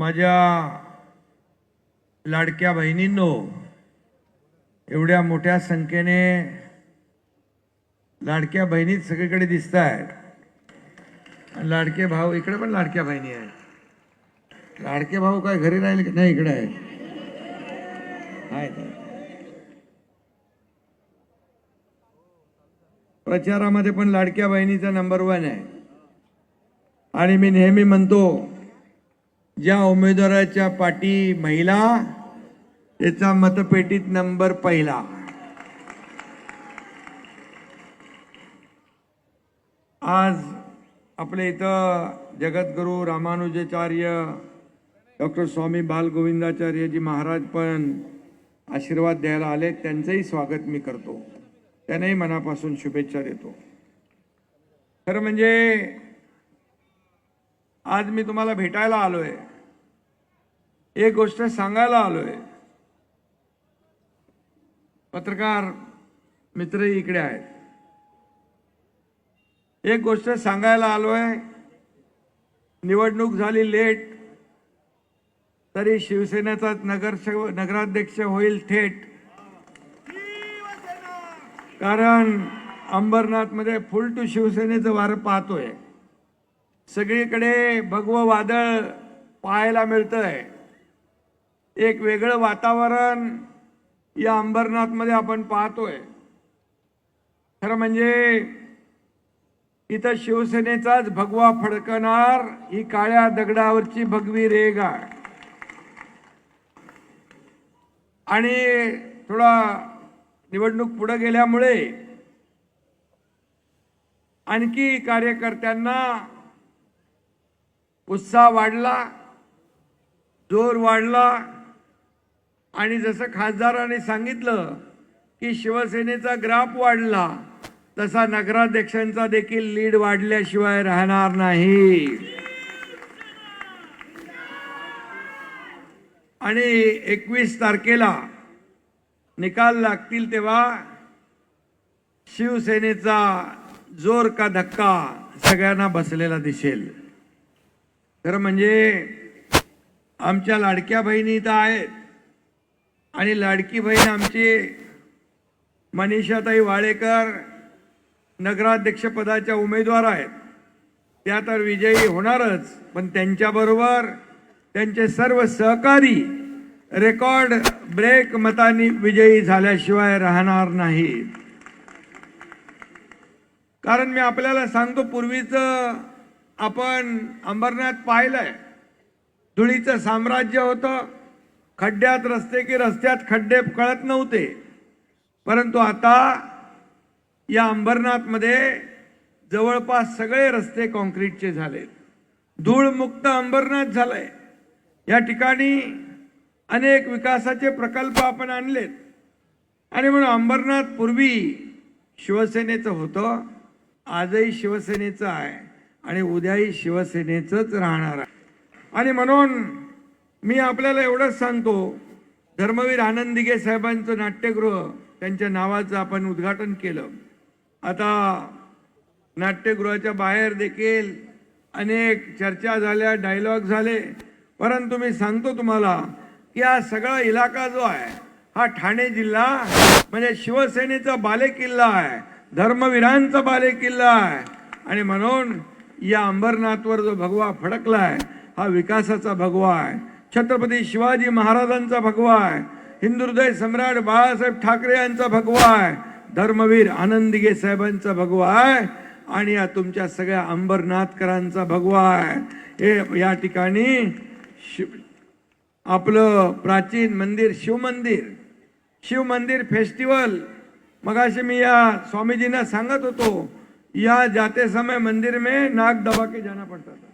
माझ्या लाडक्या बहिणींनो एवढ्या मोठ्या संख्येने लाडक्या बहिणीच सगळीकडे दिसत आहेत लाडके भाऊ इकडे पण लाडक्या बहिणी आहेत. लाडके भाऊ काय घरी राहिले की नाही इकडे? आहेत आहेत. प्रचारामध्ये पण लाडक्या बहिणीचा नंबर वन आहे. आणि मी नेहमी म्हणतो ज्या उमेदवाराच्या पाठी महिला त्याचा मतपेटीत नंबर पहिला. आज आपल्या इथं जगद्गुरू रामानुजाचार्य डॉक्टर स्वामी बालगोविंदाचार्यजी महाराज पण आशीर्वाद द्यायला आले. त्यांचंही स्वागत मी करतो. त्यांनाही मनापासून शुभेच्छा देतो. खरं म्हणजे आज मी तुम्हाला भेटायला आलोय. एक गोष्ट सांगायला आलो आहे पत्रकार मित्रही इकडे आहेत. एक गोष्ट सांगायला आलो आहे निवडणूक झाली लेट तरी शिवसेनेचा नगर नगराध्यक्ष होईल थेट. कारण अंबरनाथमध्ये फुल टू शिवसेनेचं वारं पाहतोय. सगळीकडे भगवं वादळ पाहायला मिळतंय. एक वेगळं वातावरण या अंबरनाथमध्ये आपण पाहतोय. खरं म्हणजे इथं शिवसेनेचाच भगवा फडकणार ही काळ्या दगडावरची भगवी रेग आहे आणि थोडा निवडणूक पुढे गेल्यामुळे आणखी कार्यकर्त्यांना उत्साह वाढला जोर वाढला. आणि जसं खासदारांनी सांगितलं की शिवसेनेचा ग्राफ वाढला तसा नगराध्यक्षांचा देखील लीड वाढल्याशिवाय राहणार नाही. आणि एकवीस तारखेला निकाल लागतील तेव्हा शिवसेनेचा जोर का धक्का सगळ्यांना बसलेला दिसेल. खरं म्हणजे आमच्या लाडक्या बहिणी तर आहेत. आणि लाडकी बहीण आमची मनीषाताई वाळेकर नगराध्यक्षपदाच्या उमेदवार आहेत. त्या तर विजयी होणारच पण त्यांच्याबरोबर त्यांचे सर्व सहकारी रेकॉर्ड ब्रेक मतांनी विजयी झाल्याशिवाय राहणार नाहीत. कारण मी आपल्याला सांगतो पूर्वीचं आपण अंबरनाथ पाहिलंय. धुळीचं साम्राज्य होतं. खड्ड्यात रस्ते की रस्त्यात खड्डे कळत नव्हते. परंतु आता या अंबरनाथमध्ये जवळपास सगळे रस्ते कॉन्क्रीटचे झालेत धूळमुक्त अंबरनाथ झालंय. या ठिकाणी अनेक विकासाचे प्रकल्प आपण आणलेत. आणि म्हणून अंबरनाथ पूर्वी शिवसेनेचं होतं. आजही शिवसेनेचं आहे. आणि उद्याही शिवसेनेचंच राहणार आहे. आणि म्हणून मी आपल्याला एवढंच सांगतो धर्मवीर आनंद दिघे साहेबांचं नाट्यगृह त्यांच्या नावाचं आपण उद्घाटन केलं. आता नाट्यगृहाच्या बाहेर देखील अनेक चर्चा झाल्या डायलॉग झाले. परंतु मी सांगतो तुम्हाला की हा सगळा इलाका जो आहे हा ठाणे जिल्हा म्हणजे शिवसेनेचा बालेकिल्ला आहे धर्मवीरांचा बालेकिल्ला आहे. आणि म्हणून या अंबरनाथवर जो भगवा फडकलाय हा विकासाचा भगवा आहे. छत्रपती शिवाजी महाराजांचा भगवा आहे. हिंदुहृदय सम्राट बाळासाहेब ठाकरे यांचा भगवा आहे. धर्मवीर आनंदगे साहेबांचा भगवा आहे. आणि या तुमच्या सगळ्या अंबरनाथकरांचा भगवा आहे. हे या ठिकाणी शिव आपलं प्राचीन मंदिर शिवमंदिर शिवमंदिर फेस्टिवल मगाशी मी या स्वामीजींना सांगत होतो या जाते समय मंदिर में नाक दबा के जाना पड़ता था।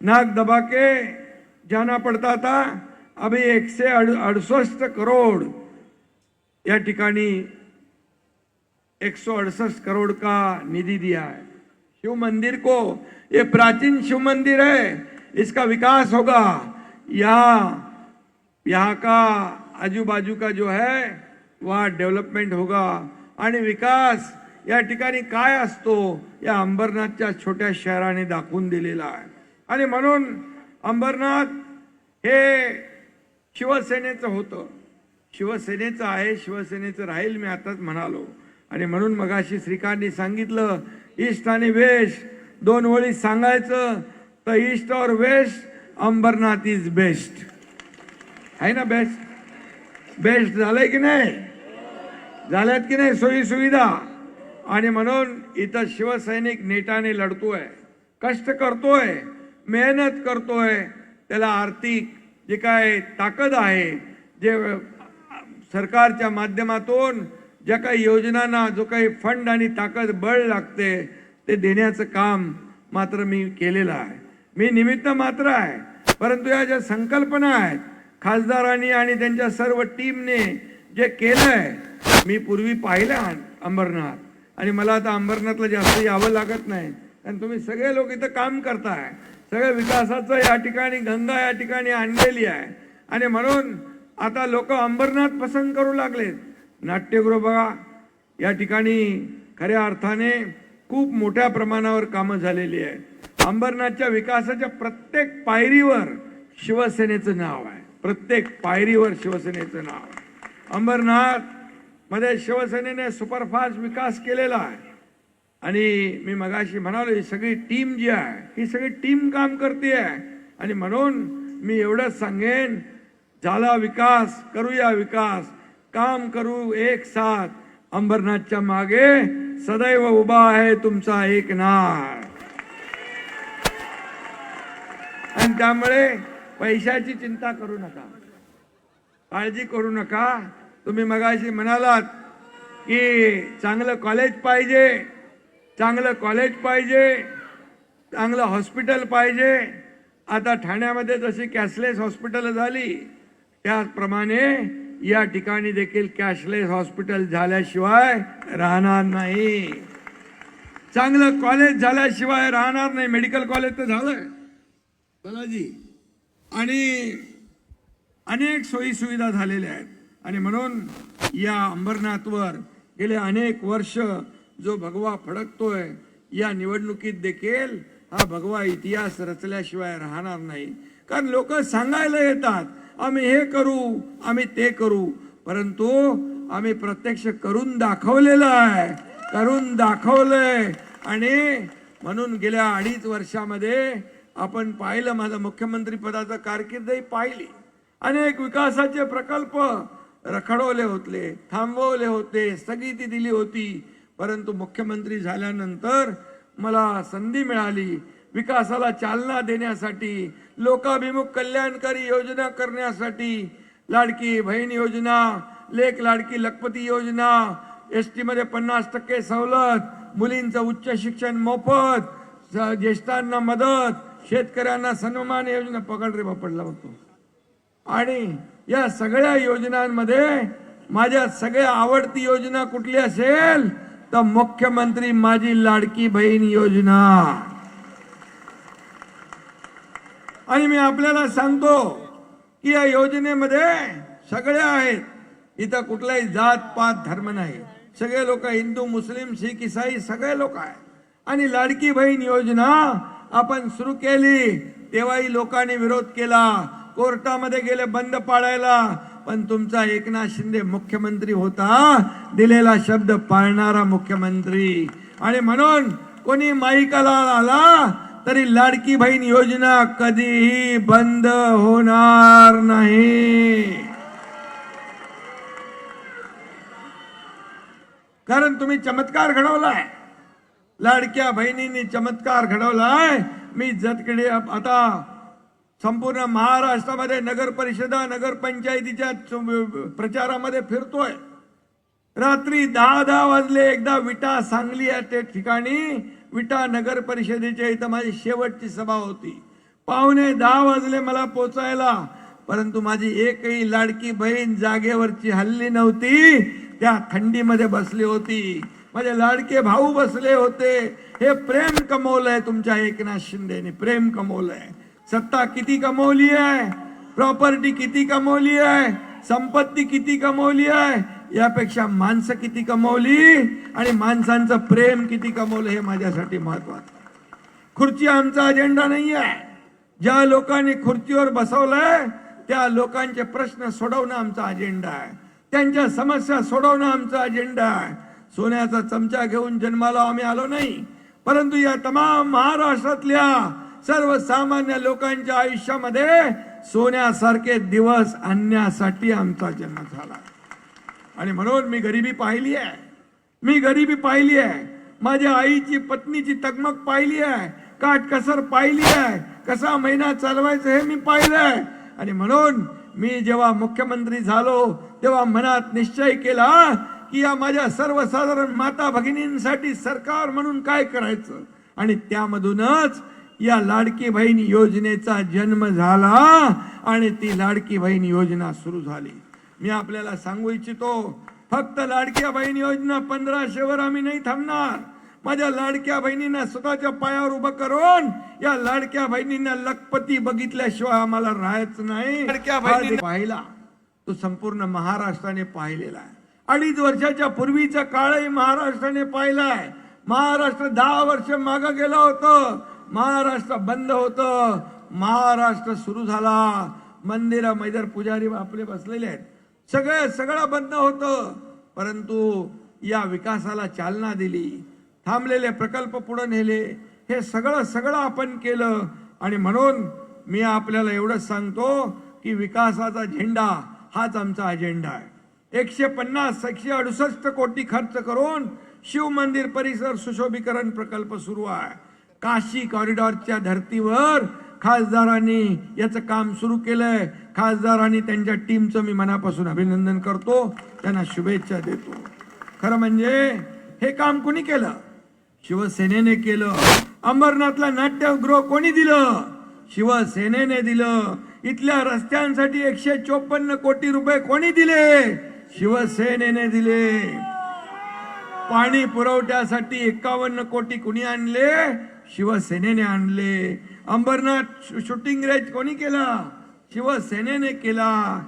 नाक दबा के जाना पड़ता था। अभी एक से अडुसष्ट करोड़ या ठिकाणी एक सौ अड़सठ करोड़ का निधि दिया है। शिव मंदिर को, ये प्राचीन शिव मंदिर है, इसका विकास होगा। यहाँ यहाँ का आजू बाजू का जो है, वहाँ डेवलपमेंट होगा। आणि विकास या ठिकाणी काय असतो? या अंबरनाथच्या छोट्या शहराने दाखवून दिलेला आहे. आणि म्हणून अंबरनाथ हे शिवसेनेचं होतं. शिवसेनेचं आहे शिवसेनेचं राहील मी आताच म्हणालो. आणि म्हणून मगाशी श्रीकांतनी सांगितलं ईस्ट आणि वेस्ट दोन ओळी सांगायचं तर ईस्ट और वेस्ट अंबरनाथ इज बेस्ट. आहे ना बेस्ट? बेस्ट झालंय की नाही? झाल्यात की नाही सोयी सुविधा आणि म्हणून इथं शिवसैनिक नेटाने लढतोय. कष्ट करतोय मेहनत करतोय. त्याला आर्थिक जे काय ताकद आहे जे सरकारच्या माध्यमातून ज्या काही योजनांना जो काही फंड आणि ताकद बळ लागते ते देण्याचं काम मात्र मी केलेलं आहे. मी निमित्त मात्र आहे. परंतु या ज्या संकल्पना आहेत खासदारांनी आणि त्यांच्या सर्व टीमने जे केलं आहे मी पूर्वी पाहिलं अंबरनाथ. आणि मला आता अंबरनाथला जास्त यावं लागत नाही. कारण तुम्ही सगळे लोक इथं काम करताय. सगळ्या विकासाचं या ठिकाणी गंगा या ठिकाणी आणलेली आहे. आणि म्हणून आता लोक अंबरनाथ पसंत करू लागलेत. नाट्यगृह बघा. या ठिकाणी खऱ्या अर्थाने खूप मोठ्या प्रमाणावर कामं झालेली आहेत. अंबरनाथच्या विकासाच्या प्रत्येक पायरीवर शिवसेनेचं नाव आहे. प्रत्येक पायरीवर शिवसेनेचं नाव आहे. अंबरनाथ मध्ये शिवसेनेने सुपरफास्ट विकास केलेला आहे. आणि मी मगाशी म्हणालो ही सगळी टीम जी आहे ही सगळी टीम काम करते आहे. आणि म्हणून मी एवढंच सांगेन झाला विकास करूया विकास. काम करू एक साथ. अंबरनाथच्या मागे सदैव उभा आहे तुमचा एक नाळ. आणि त्यामुळे पैशाची चिंता करू नका. काळजी करू नका. तुम्ही मगाशी म्हणालात की चांगलं कॉलेज पाहिजे चांगलं कॉलेज पाहिजे चांगलं हॉस्पिटल पाहिजे. आता ठाण्यामध्ये जशी कॅशलेस हॉस्पिटल झाली त्याचप्रमाणे या ठिकाणी देखील कॅशलेस हॉस्पिटल झाल्याशिवाय राहणार नाही. चांगलं कॉलेज झाल्याशिवाय राहणार नाही. मेडिकल कॉलेज तर झालं बालाजी आणि अनेक सोयीसुविधा झालेल्या आहेत. आणि म्हणून या अंबरनाथवर गेले अनेक वर्ष जो भगवा फडकतोय या निवडणुकीत देखील हा भगवा इतिहास रचल्याशिवाय राहणार नाही. कारण लोक सांगायला येतात आम्ही हे करू आम्ही ते करू. परंतु आम्ही प्रत्यक्ष करून दाखवलेलं आहे करून दाखवलंय. आणि म्हणून गेल्या अडीच वर्षामध्ये आपण पाहिलं माझं मुख्यमंत्री पदाचं कारकिर्दही पाहिली. अनेक विकासाचे प्रकल्प रखडवले होते थांबवले होते स्थगिती दिली होती. परंतु मुख्यमंत्री झाल्यानंतर मला संधी मिळाली. विकासाला चालना देण्यासाठी लोकाभिमुख कल्याणकारी योजना करण्यासाठी लाडकी बहीण योजना लेख लाडकी लखपती योजना एस टीमध्ये पन्नास टक्के सवलत मुलींचं उच्च शिक्षण मोफत स- ज्येष्ठांना मदत शेतकऱ्यांना सन्मान योजना पकड रे बापडला होतो. आणि या सगळ्या योजनांमध्ये माझ्या सगळ्या आवडती योजना कुठली असेल तर मुख्यमंत्री माझी लाडकी बहीण योजना. आणि मी आपल्याला सांगतो की या योजनेमध्ये सगळे आहेत. इथं कुठलाही जात पात धर्म नाही. सगळे लोक हिंदू मुस्लिम शीख इसाई सगळे लोक आहेत. आणि लाडकी बहीण योजना आपण सुरू केली तेव्हाही लोकांनी विरोध केला. कोर्टामध्ये गेले बंद पाळायला. पण तुमचा एकनाथ शिंदे मुख्यमंत्री होता. दिलेला शब्द पाळणारा मुख्यमंत्री. आणि म्हणून कोणी माईकाला आला तरी लाडकी बहीण योजना कधीही बंद होणार नाही. कारण तुम्ही चमत्कार घडवलाय. लाडक्या बहिणींनी चमत्कार घडवलाय. मी जतकडे आता संपूर्ण महाराष्ट्रामध्ये नगर परिषदा नगरपंचायतीच्या प्रचारामध्ये फिरतोय. रात्री दहा दहा वाजले एकदा विटा सांगली या त्या ठिकाणी. विटा नगर परिषदेच्या इथं माझी शेवटची सभा होती. पाहुणे दहा वाजले मला पोचायला परंतु माझी एकही लाडकी बहीण जागेवरची हल्ली नव्हती. त्या थंडीमध्ये बसली होती. माझे लाडके भाऊ बसले होते. हे प्रेम कमवलंय तुमच्या एकनाथ शिंदेने प्रेम कमवलंय. सत्ता किती कमवली आहे? प्रॉपर्टी किती कमवली आहे? संपत्ती किती कमवली आहे? यापेक्षा माणसं किती कमवली आणि माणसांचं प्रेम किती कमवलं हे माझ्यासाठी महत्वाचं खुर्ची आमचा अजेंडा नाही आहे ज्या लोकांनी खुर्चीवर बसवलंय त्या लोकांचे प्रश्न सोडवणं आमचा अजेंडा आहे. त्यांच्या समस्या सोडवणं आमचा अजेंडा आहे. सोन्याचा चमचा घेऊन जन्माला आम्ही आलो नाही. परंतु या तमाम महाराष्ट्रातल्या सर्वसामान्य लोकांच्या आयुष्यामध्ये सोन्यासारखे दिवस आणण्यासाठी आमचा जन्म झाला. आणि म्हणून मी गरिबी पाहिली आहे. मी गरिबी पाहिली आहे. माझ्या आईची पत्नीची तगमग पाहिली आहे. काटकसर पाहिली आहे. कसा महिना चालवायचं हे मी पाहिलंय आणि म्हणून मी जेव्हा मुख्यमंत्री झालो तेव्हा मनात निश्चय केला की या माझ्या सर्वसाधारण माता भगिनींसाठी सरकार म्हणून काय करायचं? आणि त्यामधूनच या लाडकी बहीण योजनेचा जन्म झाला आणि ती लाडकी बहीण योजना सुरू झाली. मी आपल्याला सांगू इच्छितो फक्त लाडक्या बहीण योजना पंधराशेवर आम्ही नाही थांबणार. माझ्या लाडक्या बहिणींना स्वतःच्या पायावर उभं करून या लाडक्या बहिणींना लखपती बघितल्याशिवाय आम्हाला राहायचं नाही. लाडक्या बहिणी पाहिला. तो संपूर्ण महाराष्ट्राने पाहिलेला आहे. अडीच वर्षाच्या पूर्वीचा काळही महाराष्ट्राने पाहिलाय महाराष्ट्र दहा वर्ष माग गेलं होतं. महाराष्ट्र बंद होतं. महाराष्ट्र सुरू झाला. मंदिर मैदर पुजारी आपले बसलेले आहेत. सगळं सगळं बंद होतं. परंतु या विकासाला चालना दिली. थांबलेले प्रकल्प पुढे नेले. हे सगळं सगळं आपण केलं. आणि म्हणून मी आपल्याला एवढंच सांगतो की विकासाचा झेंडा हाच आमचा अजेंडा आहे. एकशे पन्नास एकशे अडुसष्ट कोटी खर्च करून शिव मंदिर परिसर सुशोभीकरण प्रकल्प सुरू आहे. काशी कॉरिडॉरच्या धर्तीवर खासदारांनी याचं काम सुरू केलंय. खासदारांनी त्यांच्या टीमचं मी मनापासून अभिनंदन करतो. त्यांना शुभेच्छा देतो. खरं म्हणजे हे काम कोणी केलं? शिवसेनेने केलं. अंबरनाथला नाट्यगृह कोणी दिलं? शिवसेनेने दिलं. इथल्या रस्त्यांसाठी एकशे चोपन्न कोटी रुपये कोणी दिले? शिवसेनेने दिले. पाणी पुरवठ्यासाठी एकावन्न कोटी कुणी आणले? शिवसेनेने आणले. अंबरनाथ शूटिंग रेंज कोणी केला? शिवसेनेने केला.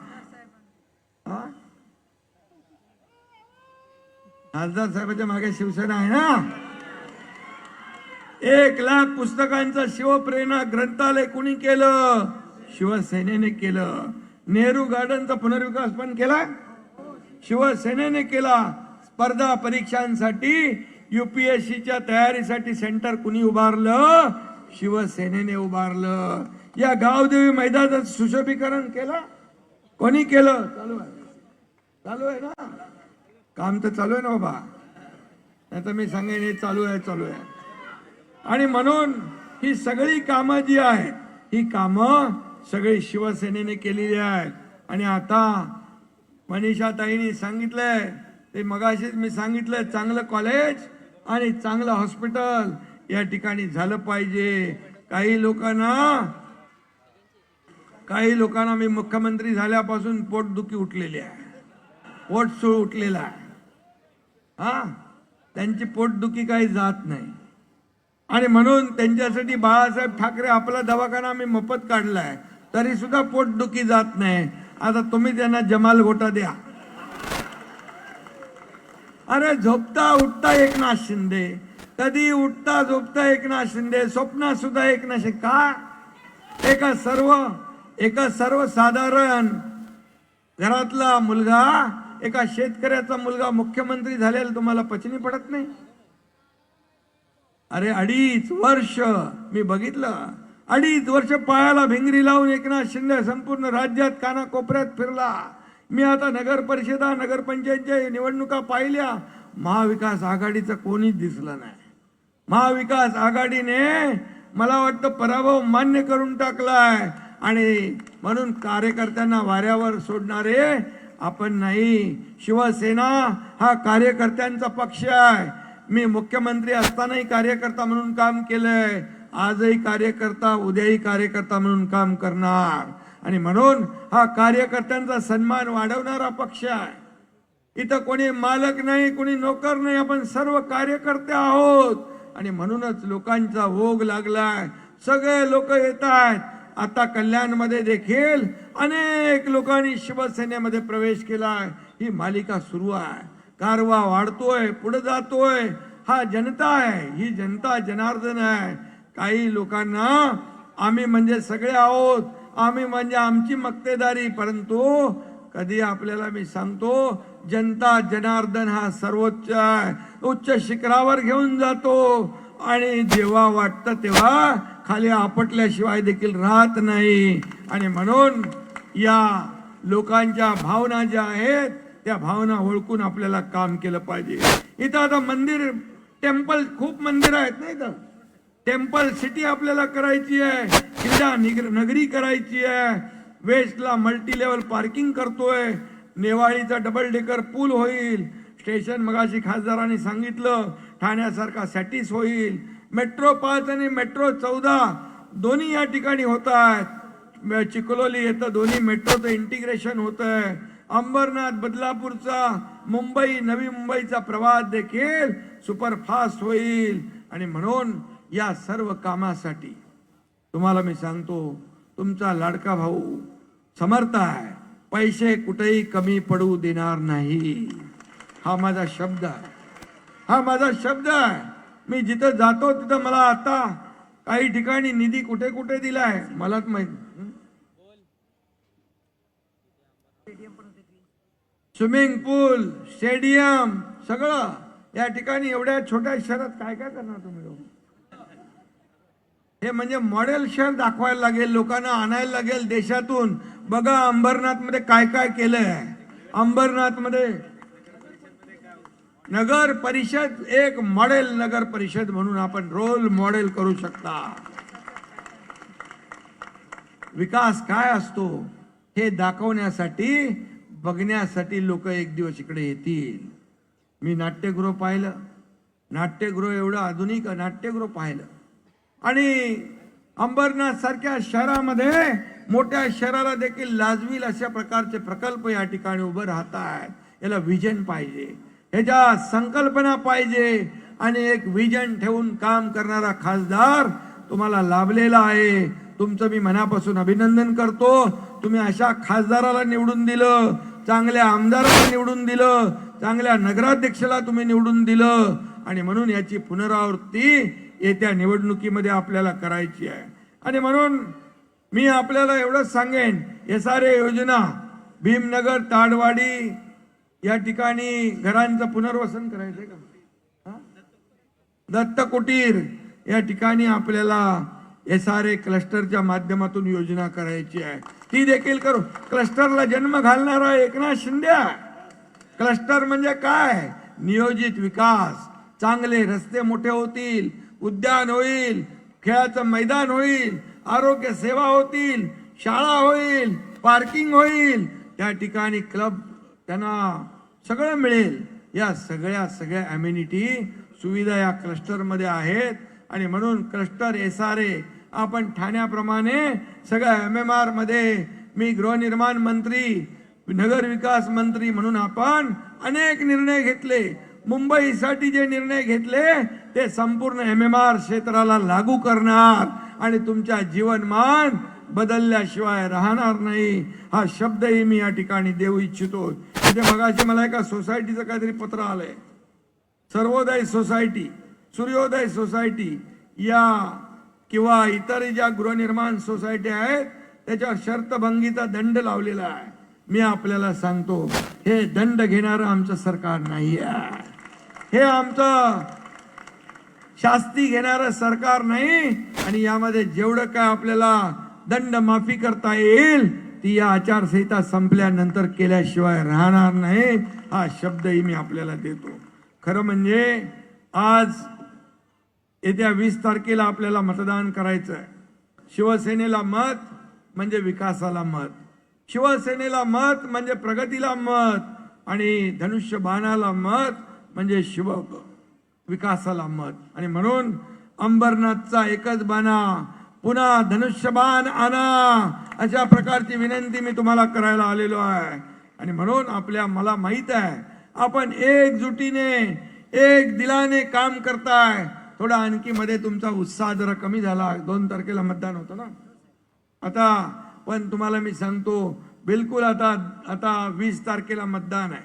खासदार साहेबांच्या मागे शिवसेना आहे ना? एक लाख पुस्तकांचं शिवप्रेरणा ग्रंथालय कुणी केलं? शिवसेनेने केलं. नेहरू गार्डनचा पुनर्विकास पण केला? शिवसेनेने केला. स्पर्धा परीक्षांसाठी यू पी एस सीच्या तयारीसाठी सेंटर कुणी उभारलं? शिवसेनेने उभारलं. या गावदेवी मैदानात सुशोभीकरण केलं? कोणी केलं? चालू आहे. चालू आहे ना? काम तर चालू आहे ना बाबा. नाही तर मी सांगेन हे चालू आहे चालू आहे. आणि म्हणून ही सगळी कामं जी आहेत ही कामं सगळी शिवसेनेने केलेली आहेत. आणि आता मनीषा ताईंनी सांगितलंय ते मगाशीच मी सांगितलंय चांगलं कॉलेज आणि चांगलं हॉस्पिटल या ठिकाणी झालं पाहिजे. काही लोकांना काही लोकांना मी मुख्यमंत्री झाल्यापासून पोटदुखी उठलेली आहे. पोटसूळ उठलेला आहे. हा? त्यांची पोटदुखी काही जात नाही. आणि म्हणून त्यांच्यासाठी बाळासाहेब ठाकरे आपला दवाखाना आम्ही मोफत आहे तरी सुद्धा पोटदुखी जात नाही. आता तुम्ही त्यांना जमाल गोटा द्या. अरे झोपता उठता एकनाथ शिंदे. कधी उठता झोपता एकनाथ शिंदे स्वप्नात सुद्धा एकनाथ शिंदे. का? एका सर्व एका सर्वसाधारण घरातला मुलगा एका शेतकऱ्याचा मुलगा मुख्यमंत्री झालेला तुम्हाला पचनी पडत नाही? अरे अडीच वर्ष मी बघितलं. अडीच वर्ष पायाला भिंगरी लावून एकनाथ शिंदे संपूर्ण राज्यात कानाकोपऱ्यात फिरला. मी आता नगर परिषदा नगरपंचायतच्या निवडणुका पाहिल्या. महाविकास आघाडीचं कोणीच दिसलं नाही. महाविकास आघाडीने मला वाटतं पराभव मान्य करून टाकलाय. आणि म्हणून कार्यकर्त्यांना वाऱ्यावर सोडणारे आपण नाही. शिवसेना हा कार्यकर्त्यांचा पक्ष आहे. मी मुख्यमंत्री असतानाही कार्यकर्ता म्हणून काम केलंय. आजही कार्यकर्ता उद्याही कार्यकर्ता म्हणून काम करणार. आणि म्हणून हा कार्यकर्त्यांचा सन्मान वाढवणारा पक्ष आहे. इथं कोणी मालक नाही कोणी नोकर नाही आपण सर्व कार्यकर्ते आहोत. आणि म्हणूनच लोकांचा ओघ लागलाय. सगळे लोक येत आहेत. आता कल्याणमध्ये देखील अनेक लोकांनी शिवसेनेमध्ये प्रवेश केलाय. ही मालिका सुरू आहे. कारवा वाढतोय पुढे जातोय. हा जनता आहे. ही जनता जनार्दन आहे. काही लोकांना आम्ही म्हणजे सगळे आहोत. आम्ही म्हणजे आमची मक्तेदारी परंतु कधी आपल्याला मी सांगतो जनता जनार्दन हा सर्वोच्च उच्च शिखरावर घेऊन जातो. आणि जेव्हा वाटतं तेव्हा खाली आपटल्याशिवाय देखील राहत नाही. आणि म्हणून या लोकांच्या भावना ज्या आहेत त्या भावना ओळखून आपल्याला काम केलं पाहिजे. इथं आता मंदिर टेम्पल खूप मंदिर आहेत नाही तर टेम्पल सिटी आपल्याला करायची आहे. क्रीडा निग- नगरी करायची आहे. वेस्टला मल्टी लेवल पार्किंग करतोय. नेवाळीचा डबल डेकर पूल होईल. स्टेशन मगाशी खासदारांनी सांगितलं. ठाण्यासारखा सॅटिस होईल. मेट्रो पाच आणि मेट्रो चौदा दोन्ही या ठिकाणी होत आहेत चिखलोली येतं दोन्ही. मेट्रोचं इंटिग्रेशन होत आहे अंबरनाथ बदलापूरचा मुंबई नवी मुंबईचा प्रवास देखील सुपरफास्ट होईल. आणि म्हणून या सर्व कामासाठी तुम्हाला मी सांगतो तुमचा लाडका भाऊ समर्थ आहे. पैसे कुठेही कमी पडू देणार नाही. हा माझा शब्द आहे. हा माझा शब्द आहे. मी जिथं जातो तिथं मला आता काही ठिकाणी निधी कुठे कुठे दिलाय मलाच माहीत स्विमिंग पूल स्टेडियम सगळं. या ठिकाणी एवढ्या छोट्या शहरात काय काय करणार तुम्ही लोक? हे म्हणजे मॉडेल शहर दाखवायला लागेल लोकांना आणायला लागेल देशातून. बघा अंबरनाथमध्ये काय काय केलं अंबरनाथमध्ये नगर परिषद एक मॉडेल नगर परिषद म्हणून आपण रोल मॉडेल करू शकता. विकास काय असतो हे दाखवण्यासाठी बघण्यासाठी लोक एक दिवस इकडे येतील. मी नाट्यगृह पाहिलं. नाट्यगृह एवढं आधुनिक नाट्यगृह पाहिलं. आणि अंबरनाथ सारख्या शहरामध्ये मोठ्या शहराला देखील लाजवील अशा प्रकारचे प्रकल्प या ठिकाणी उभं राहत आहेत याला विजन पाहिजे. ह्याच्या संकल्पना पाहिजे. आणि एक विजन ठेवून काम करणारा खासदार तुम्हाला लाभलेला आहे. तुमचं मी मनापासून अभिनंदन करतो. तुम्ही अशा खासदाराला निवडून दिलं चांगल्या आमदाराला निवडून दिलं चांगल्या नगराध्यक्षाला तुम्ही निवडून दिलं. आणि म्हणून याची पुनरावृत्ती येत्या निवडणुकीमध्ये आपल्याला करायची आहे. आणि म्हणून मी आपल्याला एवढंच सांगेन एस आर ए योजना भीमनगर ताडवाडी या ठिकाणी घरांचं पुनर्वसन करायचंय का? दत्त कुटीर या ठिकाणी आपल्याला एस आर ए क्लस्टरच्या माध्यमातून योजना करायची आहे. ती देखील करू. क्लस्टरला जन्म घालणारा एकनाथ शिंदे क्लस्टर म्हणजे काय? नियोजित विकास. चांगले रस्ते मोठे होतील. उद्यान होईल खेळाचं मैदान होईल आरोग्य सेवा होतील शाळा होईल पार्किंग होईल त्या ठिकाणी क्लब त्यांना सगळं मिळेल. या सगळ्या सगळ्या अम्युनिटी सुविधा या क्लस्टरमध्ये आहेत आणि म्हणून क्लस्टर एस आर ए आपण ठाण्याप्रमाणे सगळ्या एम एम आरमध्ये मी गृहनिर्माण मंत्री नगर विकास मंत्री म्हणून आपण अनेक निर्णय घेतले. मुंबईसाठी जे निर्णय घेतले ते संपूर्ण एम एम आर क्षेत्राला लागू करणार आणि तुमच्या जीवनमान बदलल्याशिवाय राहणार नाही. हा शब्दही मी या ठिकाणी देऊ इच्छितो. म्हणजे मगाशी मला एका सोसायटीचं काहीतरी पत्र आलंय. सर्वोदय सोसायटी सूर्योदय सोसायटी या किंवा इतर ज्या गृहनिर्माण सोसायटी आहेत त्याच्यावर शर्तभंगीचा दंड लावलेला आहे. मी आपल्याला सांगतो हे दंड घेणारं आमचं सरकार नाही आहे हे आमचं शास्ती घेणारं सरकार नाही आणि यामध्ये जेवढं काय आपल्याला दंड माफी करता येईल ती या आचारसंहिता संपल्यानंतर केल्याशिवाय राहणार नाही हा शब्दही मी आपल्याला देतो. खरं म्हणजे आज येत्या वीस तारखेला आपल्याला मतदान करायचं आहे शिवसेनेला मत म्हणजे विकासाला मत. शिवसेनेला मत म्हणजे प्रगतीला मत आणि धनुष्यबाणाला मत म्हणजे शिव विकासाला मत. आणि म्हणून अंबरनाथचा एकच बाणा पुन्हा धनुष्यबाण आणा अशा प्रकारची विनंती मी तुम्हाला करायला आलेलो आहे. आणि म्हणून आपल्या मला माहीत आहे आपण एकजुटीने एक दिलाने काम करताय. थोडा आणखी मध्ये तुमचा उत्साह जरा कमी झाला. दोन तारखेला मतदान होतं ना? आता पण तुम्हाला मी सांगतो बिलकुल आता आता वीस तारखेला मतदान आहे.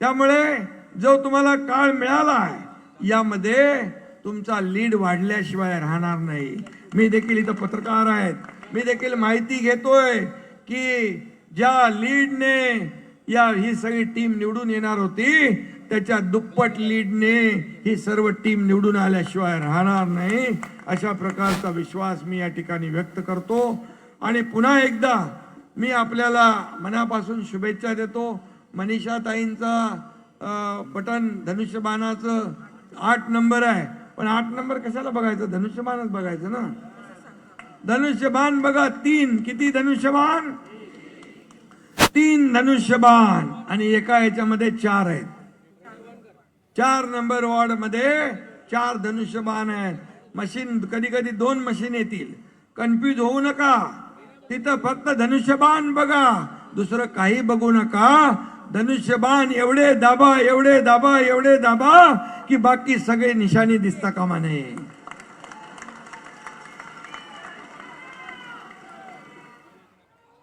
त्यामुळे जो तुम्हाला काळ मिळाला आहे यामध्ये तुमचा लीड वाढल्याशिवाय राहणार नाही. मी देखील इथं पत्रकार आहेत. मी देखील माहिती घेतोय की ज्या लीडने या ही सगळी टीम निवडून येणार होती त्याच्या दुप्पट लीडने ही सर्व टीम निवडून आल्याशिवाय राहणार नाही अशा प्रकारचा विश्वास मी या ठिकाणी व्यक्त करतो. आणि पुन्हा एकदा मी आपल्याला मनापासून शुभेच्छा देतो. मनीषा ताईंचा अं, धनुष्यबाणाचं आठ नंबर आहे. पण आठ नंबर कशाला बघायचं? धनुष्यबाणच बघायचं ना. धनुष्यबाण बघा तीन. किती धनुष्यबाण? तीन धनुष्यबाण. आणि एका याच्यामध्ये चार आहेत. चार नंबर वॉर्डमध्ये चार धनुष्यबाण आहेत. मशीन कधी कधी दोन मशीन येतील. कन्फ्यूज होऊ नका. तिथं फक्त धनुष्यबाण बघा. दुसरं काही बघू नका. धनुष्यबाण एवढे दाबा एवढे दाबा एवढे दाबा की बाकी सगळे निशाणी दिसता कामा नये.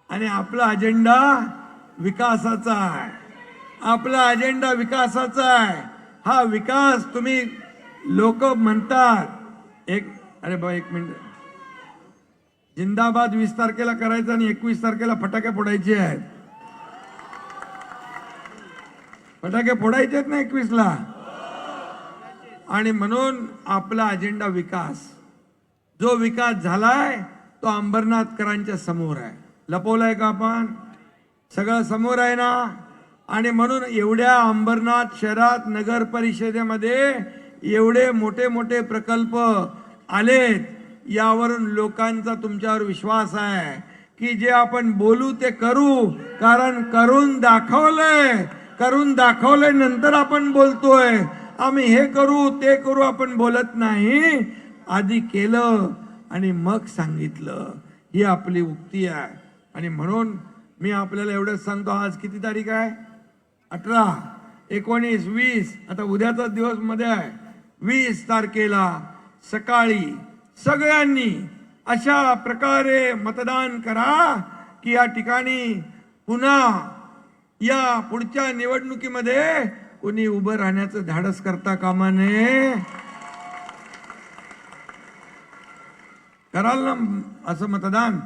आणि आपला अजेंडा विकासाचा आहे. आपला अजेंडा विकासाचा आहे. हा विकास तुम्ही लोक म्हणतात. एक अरे बा एक मिनिट. जिंदाबाद वीस तारखेला करायचा आणि एकवीस तारखेला फटाके फोडायचे आहेत. फटाके फोडायचे आहेत ना एकवीसला? आणि म्हणून आपला अजेंडा विकास. जो विकास झालाय तो अंबरनाथकरांच्या समोर आहे. लपवलाय का आपण? सगळं समोर आहे ना? आणि म्हणून एवढ्या अंबरनाथ शहरात नगर परिषदेमध्ये एवढे मोठे मोठे प्रकल्प आलेत यावरून लोकांचा तुमच्यावर विश्वास आहे की जे आपण बोलू ते करू कारण करून दाखवलंय. करून दाखवलंय नंतर आपण बोलतोय. आम्ही हे करू ते करू आपण बोलत नाही. आधी केलं आणि मग सांगितलं. ही आपली उक्ती आहे. आणि म्हणून मी आपल्याला एवढंच सांगतो आज किती तारीख आहे? अठरा एकोणीस वीस. आता उद्याचा दिवसमध्ये आहे. वीस तारखेला सकाळी सगळ्यांनी अशा प्रकारे मतदान करा की या ठिकाणी पुन्हा या पुढच्या निवडणुकीमध्ये कोणी उभं राहण्याचं धाडस करता कामा नये. कराल ना असं मतदान?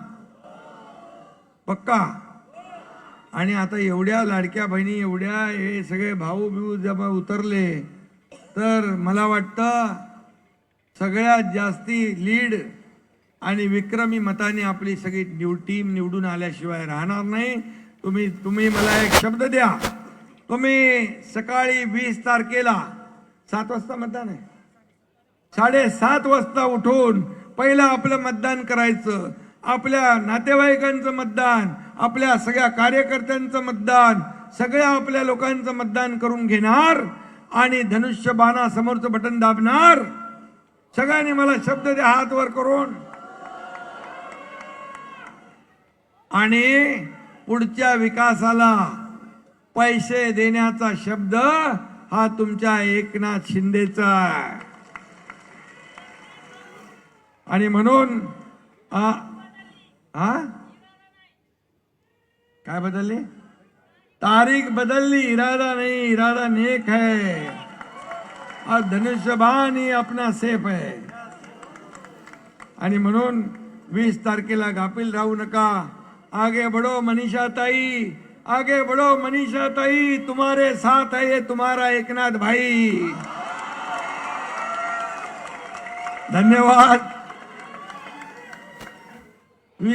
पक्का? आणि आता एवढ्या लाडक्या बहिणी एवढ्या हे सगळे भाऊ बिऊ जेव्हा उतरले तर मला वाटतं सगळ्यात जास्ती लीड आणि विक्रमी मताने आपली सगळी निव टीम निवडून आल्याशिवाय राहणार नाही. तुम्ही तुम्ही मला एक शब्द द्या. तुम्ही सकाळी वीस तारखेला सात वाजता मतदान आहे. साडेसात वाजता उठून पहिलं आपलं मतदान करायचं. आपल्या नातेवाईकांचं मतदान आपल्या सगळ्या कार्यकर्त्यांचं मतदान सगळ्या आपल्या लोकांचं मतदान करून घेणार आणि धनुष्य बाणा समोरचं बटन दाबणार. सगळ्यांनी मला शब्द द्या हात वर करून. आणि पुढच्या विकासाला पैसे देण्याचा शब्द हा तुमच्या एकनाथ शिंदेचा आहे. आणि म्हणून हा काय बदलली? तारीख बदलली इरादा नाही इरादा नेक है और धनुष्यबाण ही अपना सेफ है आणि म्हणून वीस तारखेला गाफील राहू नका. आगे बढ़ो मनीषा ताई आगे बढ़ो मनीषा ताई तुम्हारे साथ है ये तुम्हारा एकनाथ भाई। धन्यवाद।